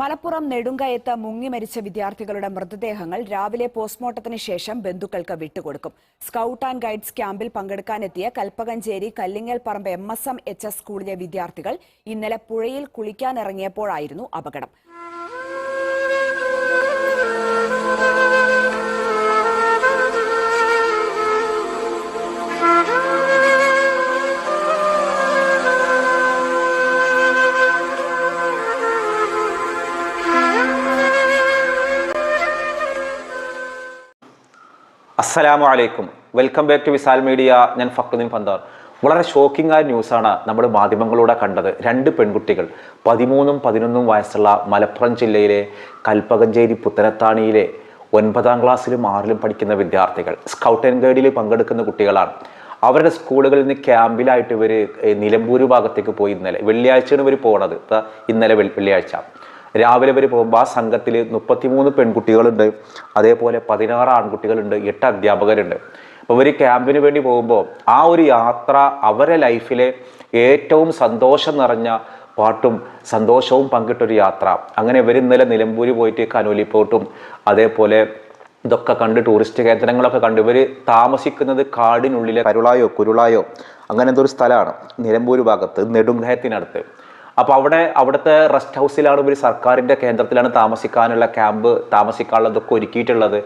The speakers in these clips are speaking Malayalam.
മലപ്പുറം നെടുങ്കയത്ത് മുങ്ങി മരിച്ച വിദ്യാർത്ഥികളുടെ മൃതദേഹങ്ങൾ രാവിലെ പോസ്റ്റ്മോർട്ടത്തിന് ശേഷം ബന്ധുക്കൾക്ക് വിട്ടുകൊടുക്കും. സ്കൌട്ട് ആൻഡ് ഗൈഡ്സ് ക്യാമ്പിൽ പങ്കെടുക്കാനെത്തിയ Kalpakanchery Kallingal Parambu M S M H S സ്കൂളിലെ വിദ്യാർത്ഥികൾ ഇന്നലെ പുഴയിൽ കുളിക്കാനിറങ്ങിയപ്പോഴായിരുന്നു അപകടം. അസ്സലാമു അലൈക്കും. Welcome back to Visal media. ഞാൻ ഫക്രുദ്ദീൻ പന്താർ. വളരെ ഷോക്കിംഗ് ആയ ന്യൂസാണ് നമ്മൾ മാധ്യമങ്ങളിലൂടെ കണ്ടത്. രണ്ട് പെൺകുട്ടികൾ പതിമൂന്നും പതിനൊന്നും വയസ്സുള്ള മലപ്പുറം ജില്ലയിലെ കൽപ്പകഞ്ചേരി പുത്തനത്താണിയിലെ ഒൻപതാം ക്ലാസ്സിലും ആറിലും പഠിക്കുന്ന വിദ്യാർത്ഥികൾ സ്കൗട്ട് ആൻഡ് ഗൈഡിൽ പങ്കെടുക്കുന്ന കുട്ടികളാണ്. അവരുടെ സ്കൂളുകളിൽ നിന്ന് ക്യാമ്പിലായിട്ട് ഇവർ നിലമ്പൂർ ഭാഗത്തേക്ക് പോയി ഇന്നലെ. വെള്ളിയാഴ്ചയാണ് ഇവർ പോണത്. ഇന്നലെ വെള്ളിയാഴ്ച. രാവിലെ വരെ പോകുമ്പോൾ ആ സംഘത്തിൽ മുപ്പത്തിമൂന്ന് പെൺകുട്ടികളുണ്ട്. അതേപോലെ പതിനാറ് ആൺകുട്ടികളുണ്ട്. എട്ട് അധ്യാപകരുണ്ട്. അപ്പോൾ ഇവർ ക്യാമ്പിന് വേണ്ടി പോകുമ്പോൾ ആ ഒരു യാത്ര അവരെ ലൈഫിലെ ഏറ്റവും സന്തോഷം നിറഞ്ഞ പാട്ടും സന്തോഷവും പങ്കിട്ടൊരു യാത്ര. അങ്ങനെ ഇവർ ഇന്നലെ നിലമ്പൂർ പോയിട്ട് കനോലിപ്പോട്ടും അതേപോലെ ഇതൊക്കെ കണ്ട് ടൂറിസ്റ്റ് കേന്ദ്രങ്ങളൊക്കെ കണ്ട് ഇവർ താമസിക്കുന്നത് കാടിനുള്ളിലെ കരുളായോ കുരുളായോ അങ്ങനത്തെ ഒരു സ്ഥലമാണ് നിലമ്പൂർ ഭാഗത്ത് നെടുങ്കയത്തിനടുത്ത് അപ്പോൾ അവിടെ അവിടുത്തെ റെസ്റ്റ് ഹൗസിലാണ് ഒരു സർക്കാരിന്റെ കേന്ദ്രത്തിലാണ് താമസിക്കാനുള്ള ക്യാമ്പ് താമസിക്കാനുള്ളതൊക്കെ ഒരുക്കിയിട്ടുള്ളത്.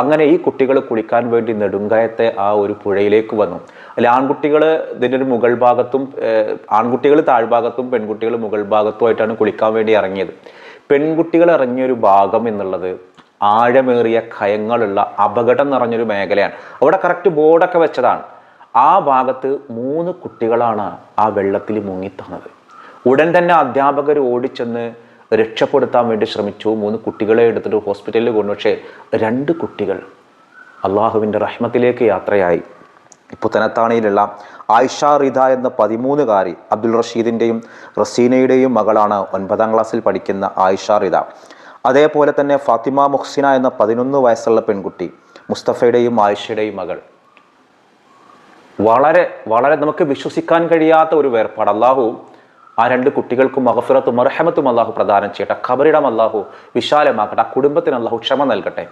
അങ്ങനെ ഈ കുട്ടികൾ കുളിക്കാൻ വേണ്ടി നെടുങ്കയത്തെ ആ ഒരു പുഴയിലേക്ക് വന്നു. അല്ലെ ആൺകുട്ടികൾ ഇതിന്റെ ഒരു മുകൾ ഭാഗത്തും ആൺകുട്ടികൾ താഴ്ഭാഗത്തും പെൺകുട്ടികൾ മുകൾ ഭാഗത്തുമായിട്ടാണ് കുളിക്കാൻ വേണ്ടി ഇറങ്ങിയത്. പെൺകുട്ടികൾ ഇറങ്ങിയൊരു ഭാഗം എന്നുള്ളത് ആഴമേറിയ കയങ്ങളുള്ള അപകടം നിറഞ്ഞൊരു മേഖലയാണ്. അവിടെ കറക്റ്റ് ബോർഡൊക്കെ വെച്ചതാണ്. ആ ഭാഗത്ത് മൂന്ന് കുട്ടികളാണ് ആ വെള്ളത്തിൽ മുങ്ങിത്തന്നത് ഉടൻ തന്നെ അധ്യാപകർ ഓടിച്ചെന്ന് രക്ഷപ്പെടുത്താൻ വേണ്ടി ശ്രമിച്ചു. മൂന്ന് കുട്ടികളെ എടുത്തിട്ട് ഹോസ്പിറ്റലിൽ കൊണ്ടു. പക്ഷേ രണ്ട് കുട്ടികൾ അള്ളാഹുവിന്റെ റഹ്മത്തിലേക്ക് യാത്രയായി. പുത്തനത്താണിയിലുള്ള ആയിഷ റിദ എന്ന പതിമൂന്നുകാരി അബ്ദുൽ റഷീദിന്റെയും റസീനയുടെയും മകളാണ് ഒൻപതാം ക്ലാസ്സിൽ പഠിക്കുന്ന ആയിഷ റിദ അതേപോലെ തന്നെ ഫാത്തിമ മുഹ്സിന എന്ന പതിനൊന്ന് വയസ്സുള്ള പെൺകുട്ടി മുസ്തഫയുടെയും ആയിഷയുടെയും മകൾ. വളരെ വളരെ നമുക്ക് വിശ്വസിക്കാൻ കഴിയാത്ത ഒരു വേർപാട്. അള്ളാഹു ആ രണ്ട് കുട്ടികൾക്കും മഹഫിറത്തും മർഹമത്തും അള്ളാഹു പ്രദാനം ചെയ്യട്ടെ ഖബറിടം അള്ളാഹു വിശാലമാക്കട്ടെ ആ കുടുംബത്തിന് അള്ളാഹു ക്ഷമ നൽകട്ടെ.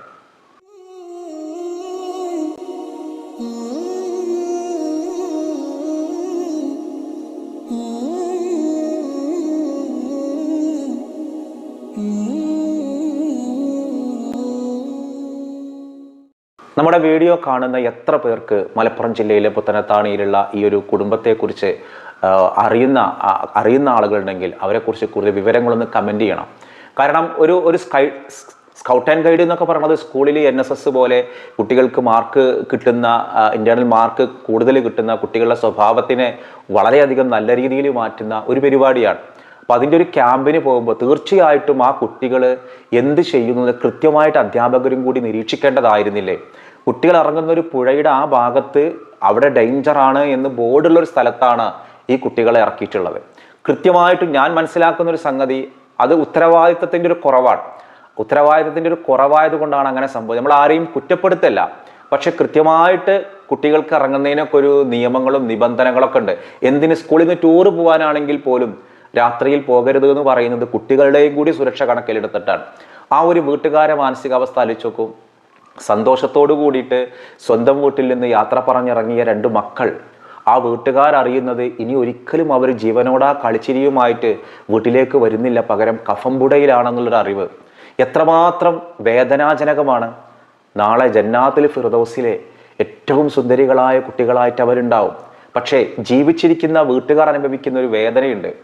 നമ്മുടെ വീഡിയോ കാണുന്ന എത്ര പേർക്ക് മലപ്പുറം ജില്ലയിലെ പുത്തനത്താണിയിലുള്ള ഈ ഒരു കുടുംബത്തെക്കുറിച്ച് അറിയുന്ന അറിയുന്ന ആളുകളുണ്ടെങ്കിൽ അവരെക്കുറിച്ച് കൂടുതൽ വിവരങ്ങളൊന്ന് കമന്റ് ചെയ്യണം. കാരണം ഒരു ഒരു സ്കൈ സ്കൗട്ട് ആൻഡ് ഗൈഡ് എന്നൊക്കെ പറയുന്നത് സ്കൂളിൽ എൻ എസ് എസ് പോലെ കുട്ടികൾക്ക് മാർക്ക് കിട്ടുന്ന ഇന്റേർണൽ മാർക്ക് കൂടുതൽ കിട്ടുന്ന കുട്ടികളുടെ സ്വഭാവത്തിനെ വളരെയധികം നല്ല രീതിയിൽ മാറ്റുന്ന ഒരു പരിപാടിയാണ്. അപ്പോൾ അതിന്റെ ഒരു ക്യാമ്പിന് പോകുമ്പോൾ തീർച്ചയായിട്ടും ആ കുട്ടികൾ എന്ത് ചെയ്യുന്നത് കൃത്യമായിട്ട് അധ്യാപകരും കൂടി നിരീക്ഷിക്കേണ്ടതായിരുന്നില്ലേ? കുട്ടികൾ ഇറങ്ങുന്ന ഒരു പുഴയുടെ ആ ഭാഗത്ത് അവിടെ ഡേഞ്ചറാണ് എന്ന് ബോർഡുള്ള ഒരു സ്ഥലത്താണ് ഈ കുട്ടികളെ ഇറക്കിയിട്ടുള്ളത്. കൃത്യമായിട്ട് ഞാൻ മനസ്സിലാക്കുന്ന ഒരു സംഗതി അത് ഉത്തരവാദിത്തത്തിന്റെ ഒരു കുറവാണ്. ഉത്തരവാദിത്തത്തിന്റെ ഒരു കുറവായത് കൊണ്ടാണ് അങ്ങനെ സംഭവം. നമ്മൾ ആരെയും കുറ്റപ്പെടുത്തല്ല. പക്ഷെ കൃത്യമായിട്ട് കുട്ടികൾക്ക് ഇറങ്ങുന്നതിനൊക്കെ ഒരു നിയമങ്ങളും നിബന്ധനകളൊക്കെ ഉണ്ട്. എന്തിന് സ്കൂളിൽ നിന്ന് ടൂറ് പോകാനാണെങ്കിൽ പോലും രാത്രിയിൽ പോകരുത് എന്ന് പറയുന്നത് കുട്ടികളുടെയും കൂടി സുരക്ഷ കണക്കിലെടുത്തിട്ടാണ്. ആ ഒരു വീട്ടുകാരെ മാനസികാവസ്ഥ അലിച്ചു നോക്കൂ. സന്തോഷത്തോടു കൂടിയിട്ട് സ്വന്തം വീട്ടിൽ നിന്ന് യാത്ര പറഞ്ഞിറങ്ങിയ രണ്ട് മക്കൾ ആ വീട്ടുകാരറിയുന്നത് ഇനി ഒരിക്കലും അവർ ജീവനോടാ കളിച്ചിരിയുമായിട്ട് വീട്ടിലേക്ക് വരുന്നില്ല. പകരം കഫംപുടയിലാണെന്നുള്ളൊരു അറിവ്. എത്രമാത്രം വേദനാജനകമാണ്. നാളെ ജന്നാത്തിൽ ഫിർദൗസിലെ ഏറ്റവും സുന്ദരികളായ കുട്ടികളായിട്ട് അവരുണ്ടാവും. പക്ഷേ ജീവിച്ചിരിക്കുന്ന വീട്ടുകാർ അനുഭവിക്കുന്ന ഒരു വേദനയുണ്ട്.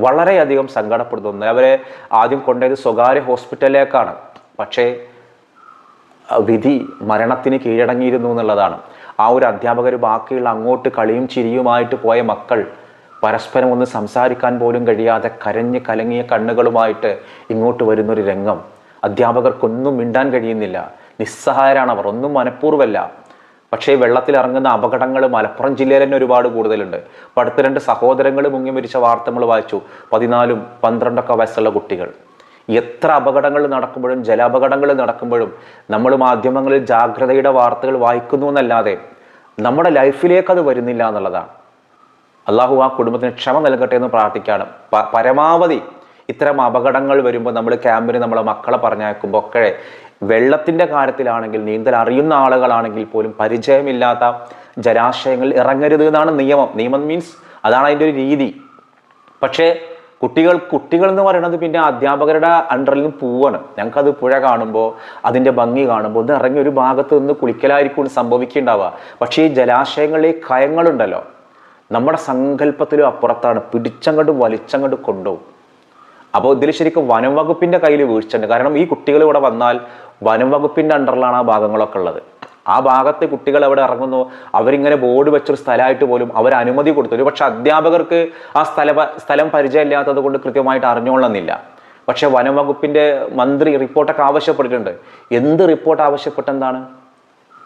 വളരെയധികം സങ്കടപ്പെടുത്തുന്നു അവരെ ആദ്യം കൊണ്ടുപോയത് സ്വകാര്യ ഹോസ്പിറ്റലിലേക്കാണ്. പക്ഷേ വിധി മരണത്തിന് കീഴടങ്ങിയിരുന്നു എന്നുള്ളതാണ്. ആ ഒരു അധ്യാപകർ ബാക്കിയുള്ള അങ്ങോട്ട് കളിയും ചിരിയുമായിട്ട് പോയ മക്കൾ പരസ്പരം ഒന്ന് സംസാരിക്കാൻ പോലും കഴിയാതെ കരഞ്ഞ് കലങ്ങിയ കണ്ണുകളുമായിട്ട് ഇങ്ങോട്ട് വരുന്നൊരു രംഗം. അധ്യാപകർക്കൊന്നും മിണ്ടാൻ കഴിയുന്നില്ല. നിസ്സഹായരാണ് അവർ. ഒന്നും മനഃപൂർവമല്ല. പക്ഷേ വെള്ളത്തിൽ ഇറങ്ങുന്ന അപകടങ്ങൾ മലപ്പുറം ജില്ലയിൽ തന്നെ ഒരുപാട് കൂടുതലുണ്ട്. അടുത്ത രണ്ട് സഹോദരങ്ങൾ മുങ്ങി മരിച്ച വാർത്ത നമ്മൾ വായിച്ചു. പതിനാലും പന്ത്രണ്ടൊക്കെ വയസ്സുള്ള കുട്ടികൾ. എത്ര അപകടങ്ങൾ നടക്കുമ്പോഴും ജലാപകടങ്ങൾ നടക്കുമ്പോഴും നമ്മൾ മാധ്യമങ്ങളിൽ ജാഗ്രതയുടെ വാർത്തകൾ വായിക്കുന്നു എന്നല്ലാതെ നമ്മുടെ ലൈഫിലേക്ക് അത് വരുന്നില്ല എന്നുള്ളതാണ്. അള്ളാഹു ആ കുടുംബത്തിന് ക്ഷമ നൽകട്ടെ എന്ന് പ്രാർത്ഥിക്കുകയാണ്. പരമാവധി ഇത്തരം അപകടങ്ങൾ വരുമ്പോൾ നമ്മൾ ക്യാമ്പിന് നമ്മളെ മക്കളെ പറഞ്ഞയക്കുമ്പോൾ ഒക്കെ വെള്ളത്തിന്റെ കാര്യത്തിലാണെങ്കിൽ നീന്തൽ അറിയുന്ന ആളുകളാണെങ്കിൽ പോലും പരിചയമില്ലാത്ത ജലാശയങ്ങളിൽ ഇറങ്ങരുത് എന്നാണ് നിയമം. നിയമം മീൻസ് അതാണ് അതിന്റെ ഒരു രീതി. പക്ഷേ കുട്ടികൾ കുട്ടികൾ എന്ന് പറയുന്നത് പിന്നെ അധ്യാപകരുടെ അണ്ടറിൽ നിന്ന് പോവാണ്. ഞങ്ങൾക്കത് പുഴ കാണുമ്പോൾ അതിന്റെ ഭംഗി കാണുമ്പോൾ ഒന്ന് ഇറങ്ങി ഒരു ഭാഗത്ത് നിന്ന് കുളിക്കലായിരിക്കും സംഭവിക്കുന്നുണ്ടാവുക പക്ഷേ ഈ ജലാശയങ്ങളിലെ കയങ്ങളുണ്ടല്ലോ. നമ്മുടെ സങ്കല്പത്തിലും അപ്പുറത്താണ് പിടിച്ചങ്ങോട്ട് വലിച്ചങ്ങോട്ട് കൊണ്ടുപോകും. അപ്പോൾ ഇതിൽ ശരിക്കും വനം വകുപ്പിന്റെ കയ്യിൽ വീഴ്ചയുണ്ട്. കാരണം ഈ കുട്ടികൾ ഇവിടെ വന്നാൽ വനം വകുപ്പിന്റെ അണ്ടറിലാണ് ആ ഭാഗങ്ങളൊക്കെ ഉള്ളത്. ആ ഭാഗത്ത് കുട്ടികൾ എവിടെ ഇറങ്ങുന്നു? അവരിങ്ങനെ ബോർഡ് വെച്ചൊരു സ്ഥലമായിട്ട് പോലും അവർ അനുമതി കൊടുത്തു ഒരു പക്ഷെ അധ്യാപകർക്ക് ആ സ്ഥല സ്ഥലം പരിചയമില്ലാത്തത് കൊണ്ട് കൃത്യമായിട്ട് അറിഞ്ഞോളന്നില്ല പക്ഷെ വനംവകുപ്പിന്റെ മന്ത്രി റിപ്പോർട്ടൊക്കെ ആവശ്യപ്പെട്ടിട്ടുണ്ട്. എന്ത് റിപ്പോർട്ട് ആവശ്യപ്പെട്ടെന്താണ്?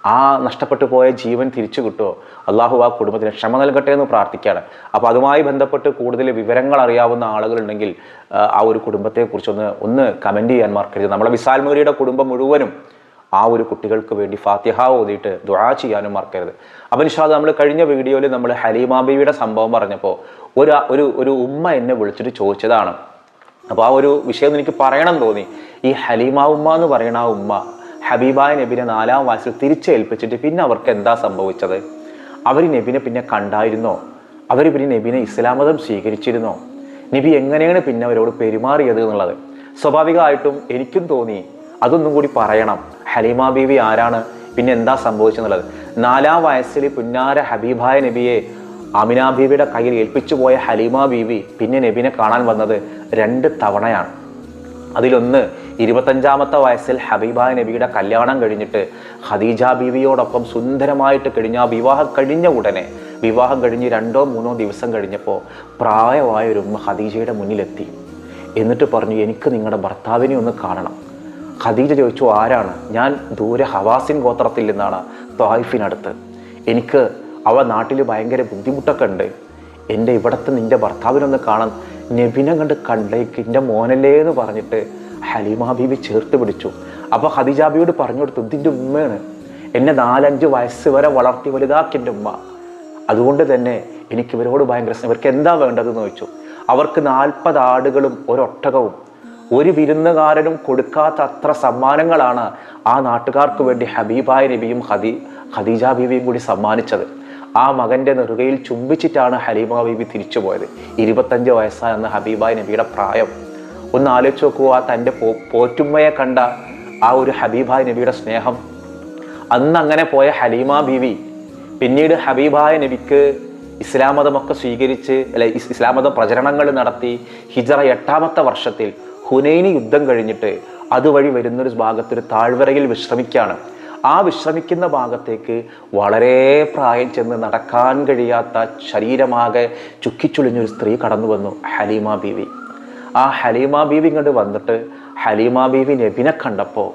ആ നഷ്ടപ്പെട്ടു പോയ ജീവൻ തിരിച്ചു കിട്ടുമോ അള്ളാഹു ആ കുടുംബത്തിന് ക്ഷമ നൽകട്ടെ എന്ന് പ്രാർത്ഥിക്കുകയാണ്. അപ്പോൾ അതുമായി ബന്ധപ്പെട്ട് കൂടുതൽ വിവരങ്ങൾ അറിയാവുന്ന ആളുകളുണ്ടെങ്കിൽ ആ, ഒരു കുടുംബത്തെക്കുറിച്ച് ഒന്ന് ഒന്ന് കമന്റ് ചെയ്യാൻ മറക്കരുത്. നമ്മളെ വിശാൽ മുരിയുടെ കുടുംബം മുഴുവനും ആ ഒരു കുട്ടികൾക്ക് വേണ്ടി ഫാത്തിഹ ഓതിയിട്ട് ദുആ ചെയ്യാനും മറക്കരുത്. അപ്പം നമ്മൾ കഴിഞ്ഞ വീഡിയോയിൽ നമ്മൾ ഹലീമ ബീവിയുടെ സംഭവം പറഞ്ഞപ്പോൾ ഒരു ഒരു ഒരു ഉമ്മ എന്നെ വിളിച്ചിട്ട് ചോദിച്ചതാണ്. അപ്പോൾ ആ ഒരു വിഷയം എനിക്ക് പറയണം തോന്നി. ഈ ഹലീമ ഉമ്മ എന്ന് പറയുന്ന ആ ഉമ്മ ഹബീബായ നബിനെ നാലാം വയസ്സിൽ തിരിച്ചേൽപ്പിച്ചിട്ട് പിന്നെ അവർക്ക് എന്താ സംഭവിച്ചത്? അവർ നബിനെ പിന്നെ കണ്ടായിരുന്നോ? അവർ പിന്നെ നബിനെ ഇസ്ലാം മതം സ്വീകരിച്ചിരുന്നോ? നബി എങ്ങനെയാണ് പിന്നെ അവരോട് പെരുമാറിയത് എന്നുള്ളത്? സ്വാഭാവികമായിട്ടും എനിക്കും തോന്നി. അതൊന്നും കൂടി പറയണം. ഹലീമ ബീവി ആരാണ്? പിന്നെ എന്താ സംഭവിച്ചെന്നുള്ളത്? നാലാം വയസ്സിൽ പുന്നാര ഹബീബായ നബിയെ അമിന ബീവിയുടെ കയ്യിൽ ഏൽപ്പിച്ചു പോയ ഹലീമ ബീവി പിന്നെ നബിനെ കാണാൻ വന്നത് രണ്ട് തവണയാണ്. അതിലൊന്ന് ഇരുപത്തഞ്ചാമത്തെ വയസ്സിൽ ഹബീബായ നബിയുടെ കല്യാണം കഴിഞ്ഞിട്ട് ഖദീജ ബീവിയോടൊപ്പം സുന്ദരമായിട്ട് കഴിഞ്ഞ വിവാഹം കഴിഞ്ഞ ഉടനെ വിവാഹം കഴിഞ്ഞ് രണ്ടോ മൂന്നോ ദിവസം കഴിഞ്ഞപ്പോൾ പ്രായമായ ഒരു ഖദീജയുടെ മുന്നിലെത്തി. എന്നിട്ട് പറഞ്ഞു എനിക്ക് നിങ്ങളുടെ ഭർത്താവിനെ ഒന്ന് കാണണം. ഖദീജ ചോദിച്ചു ആരാണ്? ഞാൻ ദൂരെ ഹവാസിൻ ഗോത്രത്തിൽ നിന്നാണ് ത്വായിഫിനടുത്ത് എനിക്ക് അവ നാട്ടിൽ ഭയങ്കര ബുദ്ധിമുട്ടൊക്കെ ഉണ്ട്. എന്റെ ഇവിടുത്തെ നിന്റെ ഭർത്താവിനൊന്ന് കാണാൻ നബിനെ കണ്ട് കണ്ടേക്ക് എന്റെ മോനല്ലേ എന്ന് പറഞ്ഞിട്ട് ഹലീമ ബീബി ചേർത്ത് പിടിച്ചു. അപ്പോൾ ഖദീജാബിയോട് പറഞ്ഞു കൊടുത്തു ഇതിന്റെ ഉമ്മയാണ്. എന്നെ നാലഞ്ച് വയസ്സ് വരെ വളർത്തി വലുതാക്കി എന്റെ ഉമ്മ. അതുകൊണ്ട് തന്നെ എനിക്ക് ഇവരോട് ഭയങ്കര ഇവർക്ക് എന്താ വേണ്ടതെന്ന് ചോദിച്ചു. അവർക്ക് നാൽപ്പത് ആടുകളും ഒരൊട്ടകവും ഒരു വിരുന്നുകാരനും കൊടുക്കാത്ത അത്ര സമ്മാനങ്ങളാണ് ആ നാട്ടുകാർക്ക് വേണ്ടി ഹബീബായ നബിയും ഖദീ ഖദീജ ബീവിയും കൂടി സമ്മാനിച്ചത്. ആ മകന്റെ നെറുകയിൽ ചുംബിച്ചിട്ടാണ് ഹലീമ ബീബി തിരിച്ചു പോയത്. ഇരുപത്തഞ്ച് വയസ്സായ ഹബീബായ് നബിയുടെ പ്രായം. ഒന്ന് ആലോചിച്ച് നോക്കൂ ആ തന്റെ പോ പോറ്റുമ്മയെ കണ്ട ആ ഒരു ഹബീബായ നബിയുടെ സ്നേഹം. അന്ന് അങ്ങനെ പോയ ഹലീമ ബീവി പിന്നീട് ഹബീബായ നബിക്ക് ഇസ്ലാം മതമൊക്കെ സ്വീകരിച്ച് അല്ലെ ഇസ് ഇസ്ലാം പ്രചരണങ്ങൾ നടത്തി ഹിജറ എട്ടാമത്തെ വർഷത്തിൽ ഹുനൈനി യുദ്ധം കഴിഞ്ഞിട്ട് അതുവഴി വരുന്നൊരു ഭാഗത്തൊരു താഴ്വരയിൽ വിശ്രമിക്കുകയാണ് ആ വിശ്രമിക്കുന്ന ഭാഗത്തേക്ക് വളരെ പ്രായം ചെന്ന് നടക്കാൻ കഴിയാത്ത ശരീരമാകെ ചുക്കിച്ചുളിഞ്ഞൊരു സ്ത്രീ കടന്നു വന്നു ഹലീമ ബീവി. ആ ഹലീമ ബീവി ഇങ്ങോട്ട് വന്നിട്ട് ഹലീമ ബീവി നബിനെ കണ്ടപ്പോൾ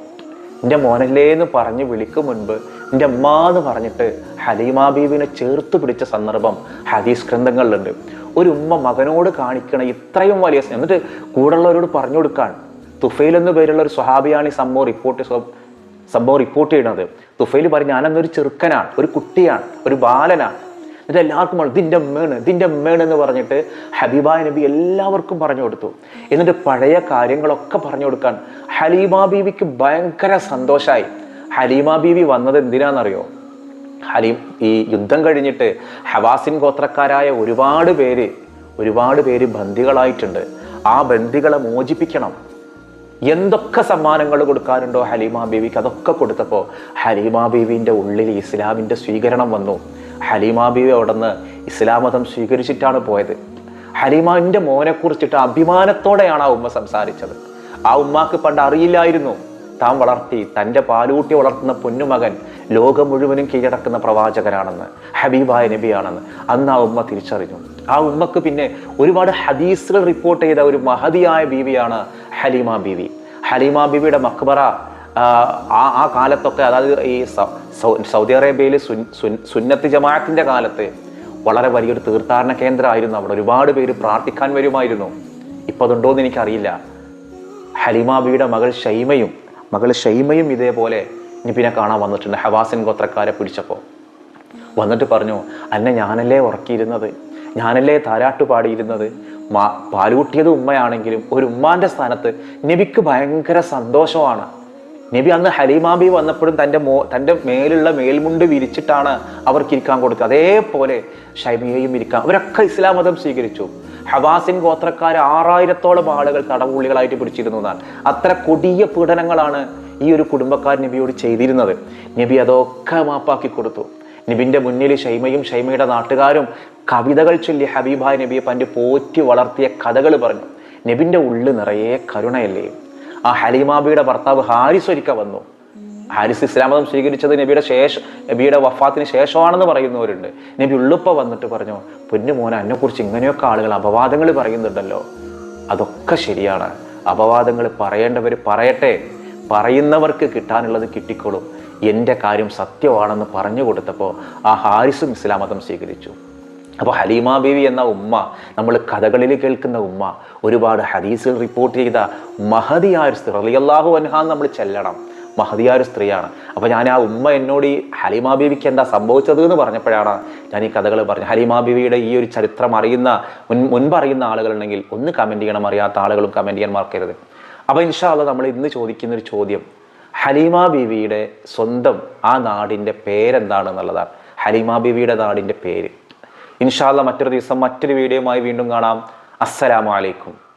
എന്റെ മോനല്ലേ എന്ന് പറഞ്ഞ് വിളിക്കും മുൻപ് എന്റെ അമ്മ എന്ന് പറഞ്ഞിട്ട് ഹലീമ ബീവിനെ ചേർത്ത് പിടിച്ച സന്ദർഭം ഹദീസ് ഗ്രന്ഥങ്ങളിലുണ്ട്. ഒരു ഉമ്മ മകനോട് കാണിക്കണ ഇത്രയും വലിയ സ്നേഹം എന്നിട്ട് കൂടുള്ളവരോട് പറഞ്ഞു കൊടുക്കാൻ തുഫൈൽ എന്ന പേരുള്ള ഒരു സ്വഹാബിയാണ് ഈ സംഭവം റിപ്പോർട്ട് സംഭവം റിപ്പോർട്ട് ചെയ്യുന്നത് തുഫൈൽ പറഞ്ഞു ഞാനന്നൊരു ചെറുക്കനാണ് ഒരു കുട്ടിയാണ് ഒരു ബാലനാണ്. എന്നിട്ട് എല്ലാവർക്കും ഇതിന്റെ അമ്മയാണ് ഇതിന്റെ അമ്മയാണ് എന്ന് പറഞ്ഞിട്ട് ഹബീബായ നബി എല്ലാവർക്കും പറഞ്ഞു കൊടുത്തു. എന്നിട്ട് പഴയ കാര്യങ്ങളൊക്കെ പറഞ്ഞു കൊടുക്കാൻ. ഹലീമ ബീവിക്ക് ഭയങ്കര സന്തോഷമായി ഹലീമ ബീവി വന്നത് എന്തിനാണെന്നറിയോ ഹലീം ഈ യുദ്ധം കഴിഞ്ഞിട്ട് ഹവാസിൻ ഗോത്രക്കാരായ ഒരുപാട് പേര് ഒരുപാട് പേര് ബന്ദികളായിട്ടുണ്ട്. ആ ബന്ദികളെ മോചിപ്പിക്കണം. എന്തൊക്കെ സമ്മാനങ്ങൾ കൊടുക്കാനുണ്ടോ ഹലീമ ബീവിക്ക്? അതൊക്കെ കൊടുത്തപ്പോൾ ഹലീമ ബീവിന്റെ ഉള്ളിൽ ഇസ്ലാമിന്റെ സ്വീകരണം വന്നു. ഹലീമ ബീവി അവിടെ നിന്ന് ഇസ്ലാം മതം സ്വീകരിച്ചിട്ടാണ് പോയത്. ഹലീമാന്റെ മോനെക്കുറിച്ചിട്ട് അഭിമാനത്തോടെയാണ് ആ ഉമ്മ സംസാരിച്ചത്. ആ ഉമ്മാക്ക് പണ്ട് അറിയില്ലായിരുന്നു. താൻ വളർത്തി തന്റെ പാലൂട്ടി വളർത്തുന്ന പൊന്നുമകൻ ലോകം മുഴുവനും കീഴടക്കുന്ന പ്രവാചകനാണെന്ന് ഹബീബായ നബിയാണെന്ന് അന്ന് ആ ഉമ്മ തിരിച്ചറിഞ്ഞു. ആ ഉമ്മക്ക് പിന്നെ ഒരുപാട് ഹദീസുകൾ റിപ്പോർട്ട് ചെയ്ത ഒരു മഹതിയായ ബീവിയാണ് ഹലീമ ബീവി. ഹലീമ ബീവിയുടെ മക്ബറ ആ, ആ കാലത്തൊക്കെ അതായത് ഈ സൗദി അറേബ്യയിൽ സുന്നത്ത് ജമാഅത്തിന്റെ കാലത്ത് വളരെ വലിയൊരു തീർത്ഥാടന കേന്ദ്രമായിരുന്നു അവിടെ. ഒരുപാട് പേര് പ്രാർത്ഥിക്കാൻ വരുമായിരുന്നു. ഇപ്പൊ അതുണ്ടോയെന്ന് എനിക്കറിയില്ല ഹലിമാബിയുടെ മകൾ ഷൈമയും മകൾ ഷൈമയും ഇതേപോലെ നബിനെ കാണാൻ വന്നിട്ടുണ്ട്. ഹവാസിൻ ഗോത്രക്കാരെ പിടിച്ചപ്പോൾ വന്നിട്ട് പറഞ്ഞു അന്നെ ഞാനല്ലേ ഉറക്കിയിരുന്നത്? ഞാനല്ലേ താരാട്ട് പാടിയിരുന്നത്? മാ പാലൂട്ടിയത് ഉമ്മയാണെങ്കിലും ഒരു ഉമ്മാന്റെ സ്ഥാനത്ത് നബിക്ക് ഭയങ്കര സന്തോഷമാണ്. നബി അന്ന് ഹലീമാബി വന്നപ്പോഴും തന്റെ മോ തന്റെ മേലുള്ള മേൽമുണ്ട് വിരിച്ചിട്ടാണ് അവർക്ക് ഇരിക്കാൻ കൊടുത്തത്. അതേപോലെ ഷൈമിയെയും ഇരിക്കാം അവരൊക്കെ ഇസ്ലാം മതം സ്വീകരിച്ചു. ഹവാസിൻ ഗോത്രക്കാർ ആറായിരത്തോളം ആളുകൾ തടവുള്ളികളായിട്ട് പിടിച്ചിരുന്നു എന്നാണ്. അത്ര കൊടിയ പീഡനങ്ങളാണ് ഈ ഒരു കുടുംബക്കാർ നബിയോട് ചെയ്തിരുന്നത്. നബി അതൊക്കെ മാപ്പാക്കി കൊടുത്തു. നബിന്റെ മുന്നിൽ ഷൈമയും ഷൈമയുടെ നാട്ടുകാരും കവിതകൾ ചൊല്ലി ഹബീബായ് നബിയെ പണ്ട് പോറ്റി വളർത്തിയ കഥകൾ പറഞ്ഞു. നബിന്റെ ഉള്ളു നിറയെ കരുണയല്ലേ? ആ ഹലീമാബിയുടെ ഭർത്താവ് ഹാരിസ് ഒരിക്കൽ വന്നു. ഹാരിസ് ഇസ്ലാം മതം സ്വീകരിച്ചത് നബിയുടെ ശേഷം നബിയുടെ വഫാത്തിന് ശേഷമാണെന്ന് പറയുന്നവരുണ്ട്. നബി ഉള്ളുപ്പ വന്നിട്ട് പറഞ്ഞു പൊന്നു മോനെ എന്നെക്കുറിച്ച് ഇങ്ങനെയൊക്കെ ആളുകൾ അപവാദങ്ങൾ പറയുന്നുണ്ടല്ലോ. അതൊക്കെ ശരിയാണ്. അപവാദങ്ങൾ പറയേണ്ടവർ പറയട്ടെ. പറയുന്നവർക്ക് കിട്ടാനുള്ളത് കിട്ടിക്കോളും. എന്റെ കാര്യം സത്യമാണെന്ന് പറഞ്ഞു കൊടുത്തപ്പോൾ ആ ഹാരിസും ഇസ്ലാം മതം സ്വീകരിച്ചു. അപ്പോൾ ഹലീമ ബീവി എന്ന ഉമ്മ നമ്മൾ കഥകളിൽ കേൾക്കുന്ന ഉമ്മ ഒരുപാട് ഹദീസുകൾ റിപ്പോർട്ട് ചെയ്ത മഹതിയായ റളിയല്ലാഹു അൻഹ നമ്മൾ ചെല്ലണം. മഹതിയായ ഒരു സ്ത്രീയാണ്. അപ്പോൾ ഞാൻ ആ ഉമ്മ എന്നോട് ഈ ഹലീമ ബീവിക്ക് എന്താ സംഭവിച്ചത് എന്ന് പറഞ്ഞപ്പോഴാണ് ഞാൻ ഈ കഥകൾ പറഞ്ഞു ഹലീമ ബീവിയുടെ ഈ ഒരു ചരിത്രം അറിയുന്ന മുൻ മുൻപറിയുന്ന ആളുകളുണ്ടെങ്കിൽ ഒന്ന് കമന്റ് ചെയ്യണം അറിയാത്ത ആളുകളും കമന്റ് ചെയ്യാൻ മറക്കരുത്. അപ്പോൾ ഇൻഷാല്ല നമ്മൾ ഇന്ന് ചോദിക്കുന്ന ഒരു ചോദ്യം. ഹലീമാ ബീവിയുടെ സ്വന്തം ആ നാടിന്റെ പേരെന്താണെന്നുള്ളതാണ്. ഹലീമാ ബീവിയുടെ നാടിന്റെ പേര്. ഇൻഷാല്ല മറ്റൊരു ദിവസം മറ്റൊരു വീഡിയോയുമായി വീണ്ടും കാണാം. അസ്സലാമു അലൈക്കും.